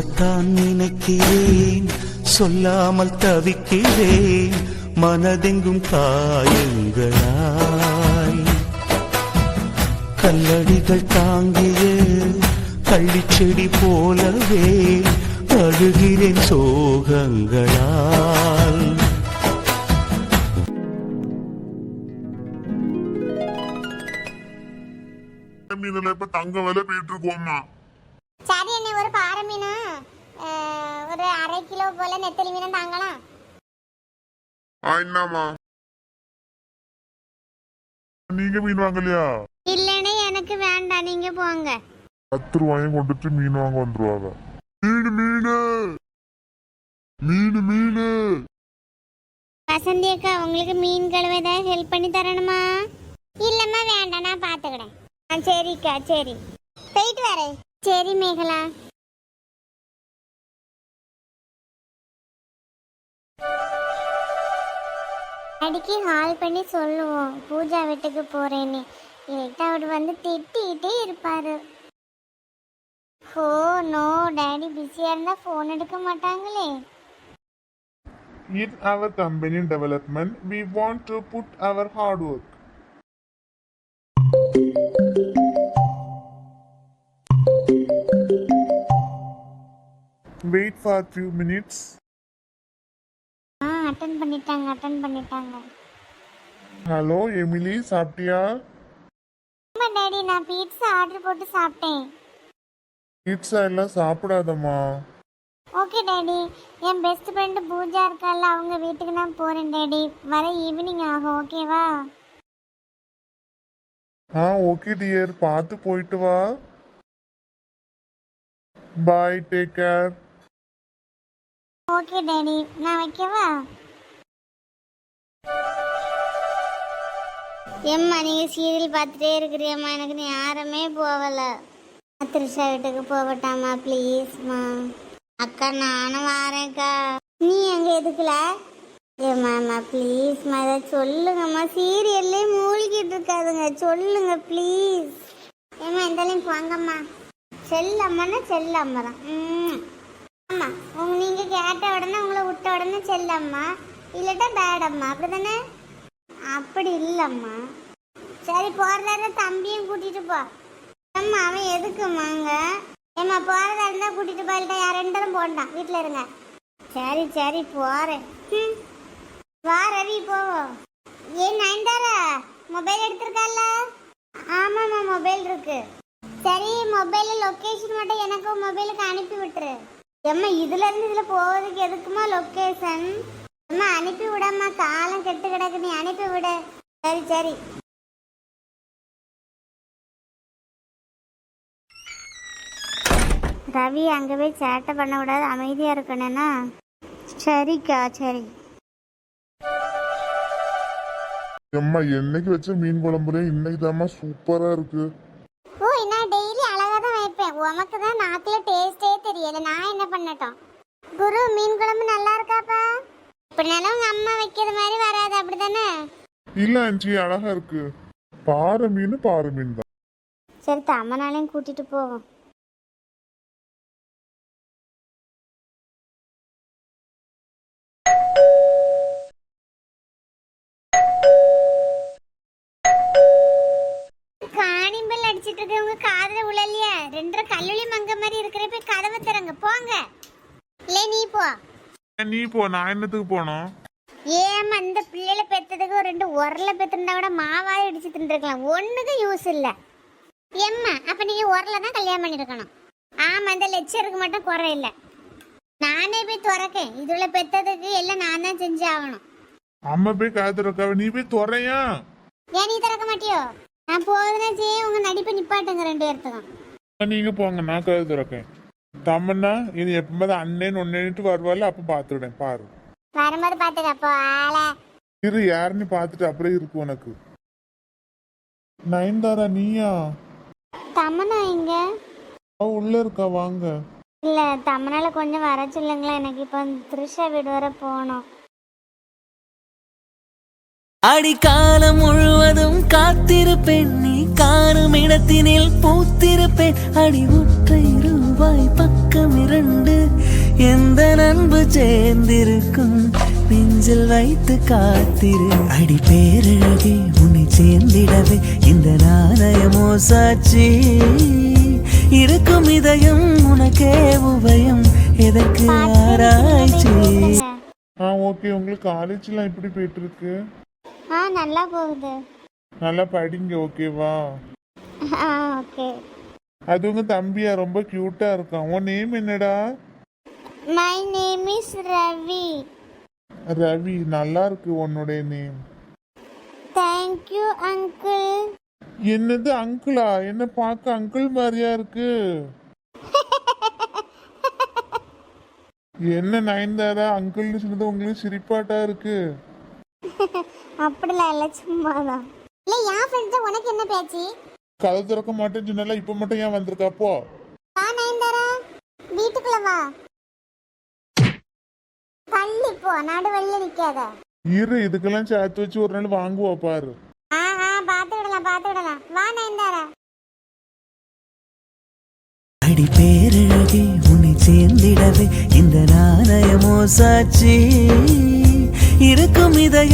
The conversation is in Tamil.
சொல்லத்தான் நினைக்கிறேன். சொல்லாமல் தவிக்கிறேன். மனதெங்கும் காயங்களாய். கல்லடிகள் தாங்கிய கள்ளிச்செடி போலவே அழுகிறேன் சோகங்களால். மீன்ல இப்ப தங்க விலை போயிட்டு இருக்கோம்மா சரி அண்ணே ஒரு பாறை மீன்? ஒரு அரை கிலோ போல நெத்தலி மீன் தாங்கலாம். என்னம்மா நீங்க மீன் வாங்கலையா? இல்லைண்ணே எனக்கு வேண்டாம் நீங்க போங்க. பத்து ரூபாயும் கொண்டுட்டு மீன் வாங்க வந்துருவாங்க. மீன் மீன்! மீன் மீன்! வசந்தி அக்கா உங்களுக்கு மீன் கழுவ ஏதாவது ஹெல்ப் பண்ணி தரணுமா? இல்லம்மா வேண்டாம் நான் பாத்துக்கிறேன் ஆ சரிக்கா சரி. போயிட்டு வரேன். சரி மேகலா. அடிக்கி ஹால் பண்ணி சொல்லுவோம். பூஜா வீட்டுக்கு போறேன்னு. இல்லாட்டா அவர் வந்து திட்டிகிட்டே இருப்பாரு. ஓ நோ டேடி பிஸியா இருந்தா ஃபோன் எடுக்க மாட்டாங்களே. In our company development, we want to put our hard work. Wait for a few minutes. ஆ அட்டன் பண்ணிட்டாங்க அட்டன் பண்ணிட்டாங்க. ஹலோ எமிலி சாப்பிட்டியா? ஆமா டாடி நான் பீட்சா ஆர்டர் போட்டு சாப்பிட்டேன். பீட்சா எல்லாம் சாப்பிடாதம்மா. ஓகே டாடி என் பெஸ்ட் ஃப்ரெண்டு பூஜா இருக்கால அவங்க வீட்டுக்கு நான் போறேன் டாடி வர ஈவினிங் ஆகும் ஓகேவா ஆ ஓகே டியர் பார்த்து போயிட்டு வா. Bye take care okay daddy நான் வைக்கவா ஏம்மா நீங்க சீரியல் பார்த்துட்டே இருக்கிறியம்மா எனக்கு நீ யாருமே போகல. அத்திரிஷா வீட்டுக்கு போகட்டாமா ப்ளீஸ்மா அக்கா நானும் வாரேன்க்கா. நீ எங்க எதுக்குல? ஏமாம்மா ப்ளீஸ்மா இதை சொல்லுங்கம்மா. சீரியல்லே மூழ்கிட்டு இருக்காதுங்க. சொல்லுங்க ப்ளீஸ் ஏம்மா எந்தாலையும் போங்கம்மா. செல்லம்மான்னா செல்லம்மா தான். ம் ஆமாம் உங்க நீங்க கேட்ட உடனே உங்களை விட்ட உடனே செல்லம்மா. இல்லட்டா பேடம்மா அப்படிதானே அப்படி இல்லம்மா. சரி போறதா தம்பியும் கூட்டிட்டு போ. அம்மா அவன் எதுக்குமாங்க ஏம்மா போறதா இருந்தா கூட்டிட்டு போயிட்டா யார் ரெண்டரும் போண்டான் வீட்டுல இருங்க. சரி சரி போறேன். ம். வா ரவி போவோம் ஏன் நயன்தாரா மொபைல் எடுத்திருக்கால ஆமாம்மா மொபைல் இருக்கு. சரி மொபைலில் லொக்கேஷன் மட்டும் எனக்கும் மொபைலுக்கு அனுப்பி விட்டுரு. எம்மா இதுல இருந்து இதுல போறதுக்கு எதுக்குமா லொகேஷன் அம்மா அனுப்பி விடம்மா காலம் கெட்டு கிடக்கு. நீ அனுப்பி விட. சரி சரி. ரவி அங்கே போய் சேட்டை பண்ண விடாது. அமைதியாக இருக்கணும்னா. சரிக்கா சரி. எம்மா என்னைக்கு வச்ச மீன் குழம்புல இன்னைக்கு தாம்மா சூப்பரா இருக்கு. உமக்கு தான் நாக்குல டேஸ்டே தெரியல. நான் என்ன பண்ணட்டும்? குரு மீன் குழம்பு நல்லா இருக்காப்பா? இப்படினாலும் உங்க அம்மா வைக்கிறது மாதிரி வராது அப்படிதானே? இல்ல அஞ்சி அழகா இருக்கு. பாறை மீன் பாறை மீன் தான். சரி தம்மனாலையும் கூட்டிட்டு போவோம் அடிச்சிட்டு இருக்கவங்க காதுல உழலையா ரெண்டரை கல்லுளி மங்க மாதிரி இருக்கிற போய் கதவை திறங்க. போங்க. இல்லை நீ போ. நீ போ? நான் என்னத்துக்கு போனோம் ஏமா இந்த பிள்ளைல பெத்ததுக்கு ஒரு ரெண்டு உரல பெத்திருந்தா கூட மாவாய் அடிச்சு தின்றுக்கலாம் ஒண்ணுக்கு யூஸ் இல்ல. எம்மா அப்ப நீங்க உரல தான் கல்யாணம் பண்ணிருக்கணும். ஆமா இந்த லெக்சருக்கு மட்டும் குறை இல்ல. நானே போய் துறக்கேன். இதுல பெத்ததுக்கு எல்லாம் நான் தான் செஞ்சு ஆகணும். அம்மா போய் காத்துருக்காவ நீ போய் துறையா? ஏன் நீ திறக்க மாட்டியோ? நான் செய்ய உங்க நடிப்பை நிப்பாட்டுங்க ரெண்டு பேர்த்துக்கும். நீங்க போங்க நான் கதை திறக்கேன் தம்மன்னா இது எப்பமாவது அண்ணன் ஒன்னுட்டு வருவாள் அப்ப பாத்துக்கிட்டேன் பாரு. வரும்போது பாத்துக்க அப்போ ஆளை. இரு யாருன்னு பார்த்துட்டு அப்படியே இருக்கு உனக்கு. நயன்தாரா நீயா? தம்மனா இங்க அவ உள்ள இருக்கா வாங்க. இல்ல தம்மனால கொஞ்சம் வர சொல்லுங்களேன் எனக்கு இப்போ த்ரிஷா வீடு வர போகணும். அடிக்காலம் முழுவதும் காத்திருப்பேன் நீ காணும் இடத்தினில் பூத்திருப்பேன். அடி ஒற்றை ரூபாய் பக்கம் இரண்டு அன்பு சேர்ந்திருக்கும்? நெஞ்சில் வைத்து காத்திரு. அடி பேரழகே உன்னை சேர்ந்திடவே இந்த நாணயமோ சாட்சி. இருக்கும் இதயம் உனக்கே உபயம் எதற்கு ஆராய்ச்சி? ஆ ஓகே. உங்களுக்கு காலேஜ்லாம் எப்படி போயிட்டு இருக்கு? நல்லா போகுது. நல்லா படிங்க ஓகேவா? ஆ ஓகே. அது உங்க தம்பியா? ரொம்ப கியூட்டா இருக்கான். உன் நேம் என்னடா? My name is Ravi Ravi நல்லா இருக்கு உன்னுடைய நேம் தேங்க்யூ அங்கிள் என்னது அங்கிளா என்ன பார்க்க அங்கிள் மாதிரியா இருக்கு? என்ன நயன்தாரா? அங்கிள்னு சொன்னது உங்களுக்கு சிரிப்பாட்டா இருக்கு? அப்படிலாம் இல்லை சும்மா தான் இல்லை என் ஃப்ரெண்ட்ஸ் உனக்கு என்ன பேச்சு? கதை திறக்க மாட்டேன்னு சொன்னால இப்ப மட்டும் ஏன் வந்திருக்காப்போ வா நயன்தாரா. வீட்டுக்குள்ள வா. தள்ளி போ நடுவழியில நிக்காத. இரு இதுக்கெல்லாம் சேர்த்து வச்சு ஒரு நாள் வாங்குவா பாரு. ஆ ஆ பார்த்து விடலாம் பார்த்து விடலாம். வா நயன்தாரா. அடி பேரழகே உன்னை சேர்ந்திடவே இந்த நாணயமோ சாட்சி. இருக்கும் இதயம்